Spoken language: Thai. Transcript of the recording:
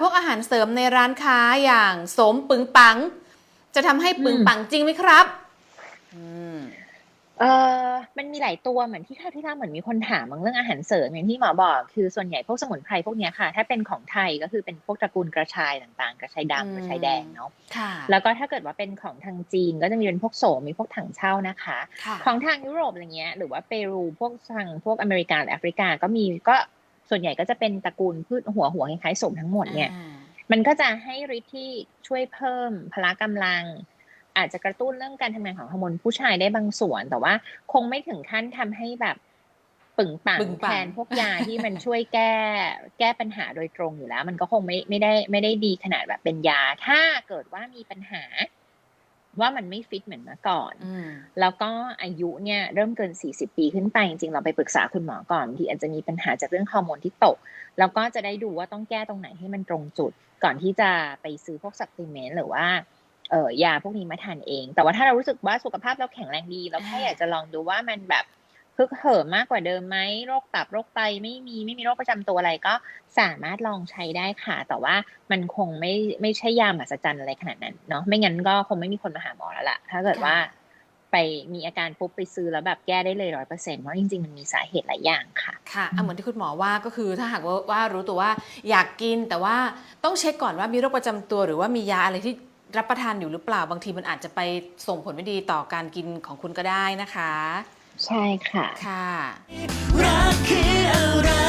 พวกอาหารเสริมในร้านค้าอย่างสมปึงปัง จะทำให้ปึงปังจริงไหมครับ อืม เออมันมีหลายตัวเหมือนที่คราวที่แล้วเหมือนมีคนถามบางเรื่องอาหารเสริมอย่างที่หมอบอกคือส่วนใหญ่พวกสมุนไพรพวกเนี้ยค่ะ ถ้าเป็นของไทยก็คือเป็นพวกตระกูลกระชายต่างๆ กระชายดำกระชายแดงเนาะค่ะ แล้วก็ถ้าเกิดว่าเป็นของทางจีนก็จะมีเป็นพวกโสมมีพวกถังเช่านะคะ ค่ะ ของทางยุโรปอะไรเงี้ยหรือว่าเปรูพวกทางพวกอเมริกาหรือแอฟริกาก็มีก็ ส่วนใหญ่ก็จะเป็นตระกูลพืชหัวหัวคล้ายๆโสมทั้งหมดเนี่ยอ่ามันก็จะให้ฤทธิ์ที่ช่วยเพิ่มพละกำลัง อาจจะกระตุ้นเรื่องการทำงานของฮอร์โมนผู้ชายได้บางส่วน แต่ว่าคงไม่ถึงขั้นทำให้แบบปึงปังปึงปังแทนพวกยาที่มันช่วยแก้แก้ปัญหาโดยตรงอยู่แล้ว มันก็คงไม่ไม่ได้ไม่ได้ดีขนาดแบบเป็นยา ถ้าเกิดว่ามีปัญหา ว่ามันไม่ฟิตเหมือนเมื่อก่อนอืมแล้วก็อายุเนี่ยเริ่มเกิน 40 ปีขึ้นไป จริงๆเราไปปรึกษาคุณหมอก่อนบางที่อาจจะมีปัญหาจากเรื่องฮอร์โมนที่ตก แล้วก็จะได้ดูว่าต้องแก้ตรงไหนให้มันตรงจุด ก่อนที่จะไปซื้อพวกซัพพลีเมนต์หรือว่าเออยาพวกนี้มาทานเอง แต่ว่าถ้าเรารู้สึกว่าสุขภาพเราแข็งแรงดี เราแค่อ่าอยากจะลองดูว่ามันแบบ พึกเหิมมากกว่าเดิมไหมโรคตับโรคไตไม่มีไม่มีโรคประจำตัวอะไรก็สามารถลองใช้ได้ค่ะ แต่ว่ามันคงไม่ไม่ใช่ยามหัศจรรย์อะไรขนาดนั้นเนาะไม่งั้นก็คงไม่มีคนมาหาหมอแล้วล่ะ ถ้าเกิดว่าไปมีอาการปุ๊บไปซื้อแล้วแบบแก้ได้เลยร้อยเปอร์เซ็นต์เพราะจริงๆ มันมีสาเหตุหลายอย่างค่ะ ค่ะอะเหมือนที่คุณหมอว่าก็คือถ้าหากว่าว่ารู้ตัวว่าอยากกินแต่ว่าต้องเช็คก่อนว่ามีโรคประจำตัวหรือว่ามียาอะไรที่รับประทานอยู่หรือเปล่าบางทีมันอาจจะไปส่งผลไม่ดีต่อการกินของคุณก็ได้นะคะ ใช่ค่ะ ค่ะรักคืออะไร